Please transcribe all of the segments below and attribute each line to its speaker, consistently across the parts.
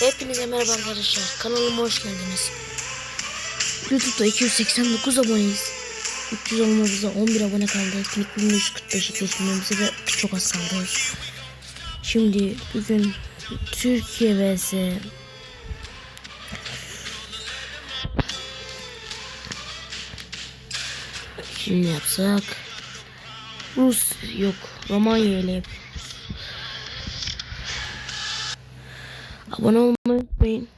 Speaker 1: Hepinize merhaba arkadaşlar. Kanalıma hoş geldiniz. YouTube'da 289 aboneyiz. 300 olmamıza 11 abone kaldı. Kliklinin 145'i geçmemize de çok az kaldı. Şimdi bugün Türkiye vs Şimdi yapsak Rus yok Romanya ile yap. Abone olmayı unutmayın.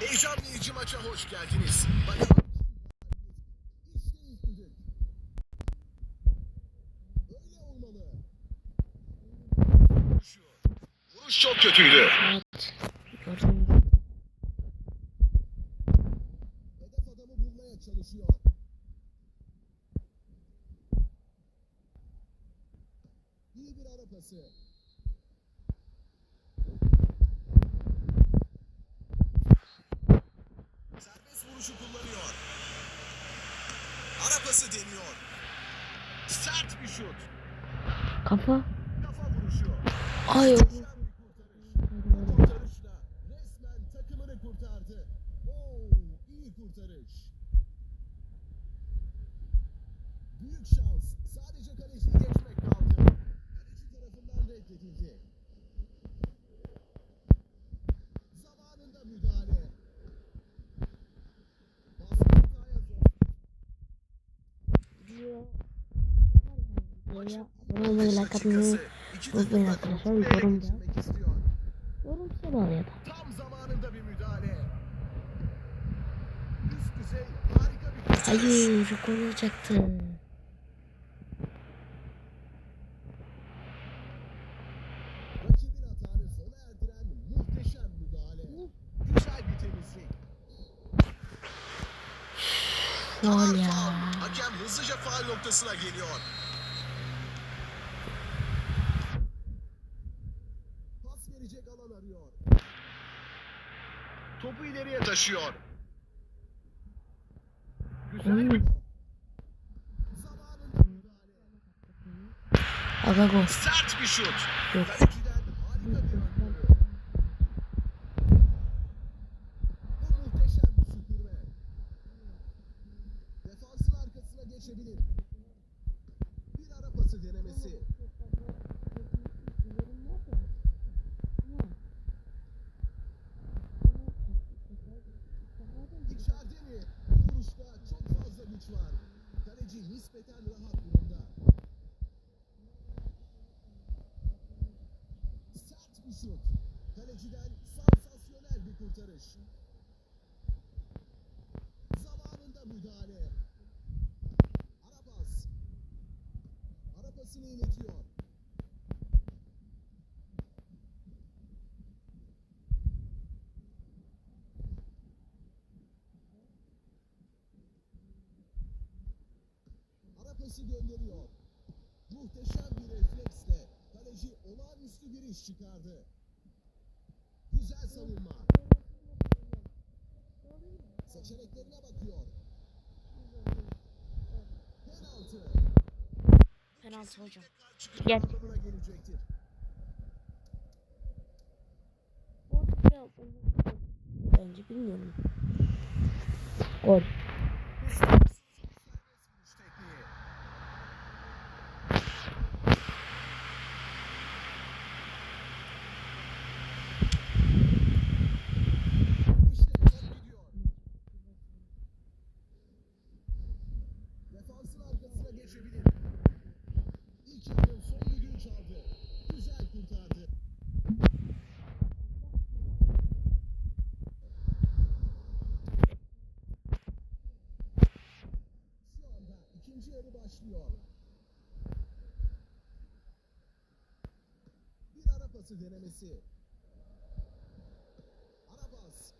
Speaker 2: Heyecanlayıcı maça hoş geldiniz. Vuruş çok kötüydü.
Speaker 1: Evet. Gördüm.
Speaker 2: Hedef adamı bulmaya çalışıyor. Ara pası. Serbest vuruşu kullanıyor. Ara pası deniyor. Sert bir şut.
Speaker 1: Kafa.
Speaker 2: Kafa vuruşu.
Speaker 1: Ay o-
Speaker 2: kurtarışla resmen takımını kurtardı. Oo, iyi kurtarış. Büyük şans. Sadece kaleciyi geçmek kaldı. Tarafından reddedildi. Zamanında müdahale.
Speaker 1: Abone olmayı, like atmayı unutmayın arkadaşlar. Yorum da. Yorum size bağlı ya da.
Speaker 2: Tam zamanında bir müdahale. Üst düzey harika bir.
Speaker 1: Hayır, gol olacaktı.
Speaker 2: Rakibin hatanı sona erdiren muhteşem müdahale. Güzel bir temizlik.
Speaker 1: Gol ya.
Speaker 2: Hakem hızlıca faal noktasına geliyor. Pas verecek alan arıyor. Topu ileriye taşıyor. Güzel. Müdahale.
Speaker 1: Aga gol.
Speaker 2: Sert bir şut.
Speaker 1: Yok.
Speaker 2: Kaleciden harika bir önleme. Bu muhteşem bir süpürme. Defansın arkasına geçebilir. Bir ara pası denemesi. İçeride mi? Çok fazla güç var. Kaleci nispeten rahat durumda. Sert bir şut. Kaleciden sansasyonel bir kurtarış. Zamanında müdahale. Arabasını iletiyor. Arapası gönderiyor. Muhteşem bir refleksle kaleci olağanüstü bir iş çıkardı. Güzel savunma. Seçeneklerine bakıyor. Penaltı.
Speaker 1: Penaltı hocam. Gel. Bence bilmiyorum. Gol.
Speaker 2: Serbest vuruş tekniği. İşte top gidiyor. Defansın arkasına geçebilir. İlk yarının son düdüğü çaldı. Güzel kurtardı. Şu anda ikinci başlıyor. Bir ara pası denemesi. Ara pas.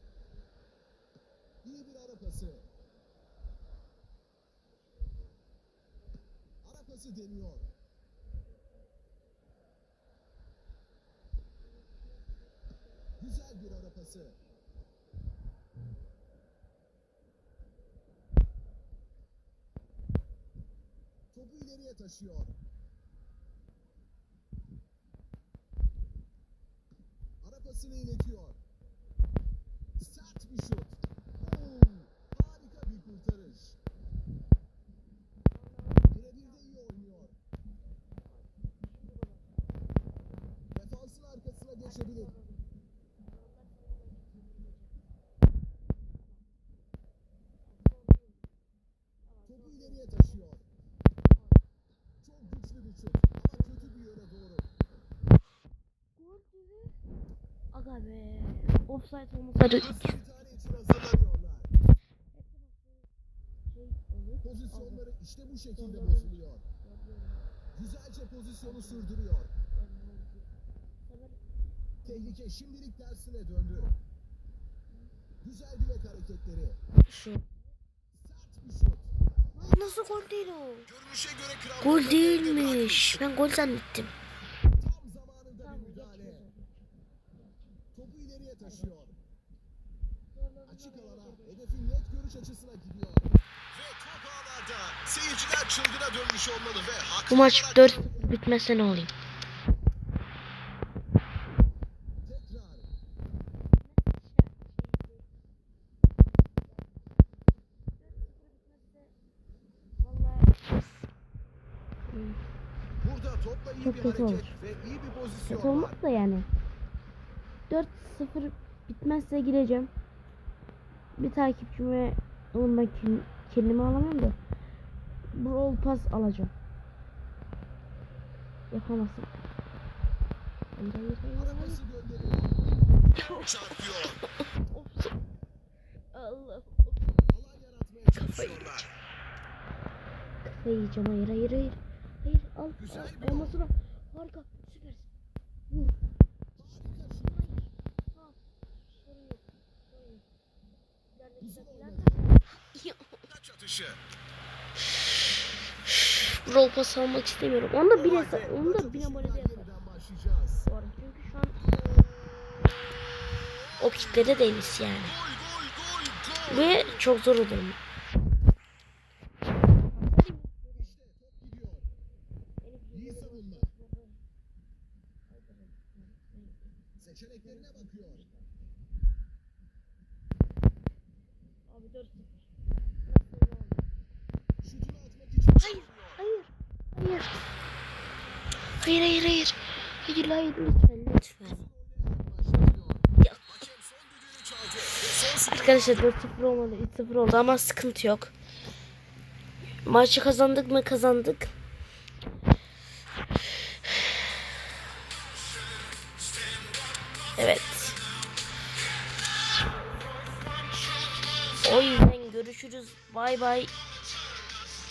Speaker 2: İyi bir ara pası. Ara pası deniyor. Güzel bir ara pası. ileriye taşıyor. Ara iletiyor.
Speaker 1: Aga be. Offside olmasaydı.
Speaker 2: Pozisyonları işte bu şekilde bozuluyor. Güzelce pozisyonu sürdürüyor. Tehlike şimdilik tersine döndü. Güzel bilek hareketleri.
Speaker 1: şu.
Speaker 2: Sert bir şut.
Speaker 1: Nasıl gol değil o?
Speaker 2: Görünüşe göre
Speaker 1: Gol değilmiş. Ben gol zannettim.
Speaker 2: Tam zamanında bir müdahale. Taşıyor. Açık alana hedefin net görüş açısına gidiyor. Ve top ağlarda. Seyirciler çılgına dönmüş olmalı ve haklı
Speaker 1: Bu maç
Speaker 2: olarak
Speaker 1: 4 bitmezse ne olayım?
Speaker 2: tekrar. Burada topla iyi
Speaker 1: Çok
Speaker 2: bir
Speaker 1: kötü
Speaker 2: hareket
Speaker 1: olur.
Speaker 2: ve iyi bir pozisyon
Speaker 1: Kötü olmaz da yani. 4-0 bitmezse gireceğim. Bir takipçime oğlum ben kendim, kendimi alamam da. Brawl Pass alacağım. Yapamazsın. Hayır, hayır. Allah.
Speaker 2: Çalışıyorlar.
Speaker 1: Kafayı yiyeceğim hayır hayır hayır. Al.
Speaker 2: Güzel
Speaker 1: al. süpersin. Vur.
Speaker 2: Harika
Speaker 1: Brawl Pass almak istemiyorum. Onda bir onda bir abone o kitlede değiliz yani. Ve çok zor olur.
Speaker 2: Seçeneklerine bakıyor.
Speaker 1: Abi 4
Speaker 2: Şutunu atmak için
Speaker 1: Hayır, hayır, hayır. Hayır, hayır, hayır. Hayır, hayır, lütfen, lütfen. Arkadaşlar 4-0 olmadı, 3-0 oldu ama sıkıntı yok. Maçı kazandık mı kazandık. Evet. Görüşürüz. Bay bay.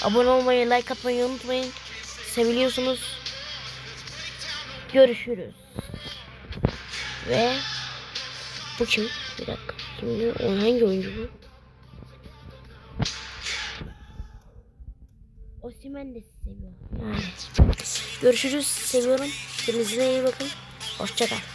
Speaker 1: Abone olmayı, like atmayı unutmayın. Seviliyorsunuz. Görüşürüz. Ve bu kim? Bir dakika. Şimdi o hangi oyuncu bu? Osimhen de seviyor. Görüşürüz. Seviyorum. Kendinize iyi bakın. Hoşçakal.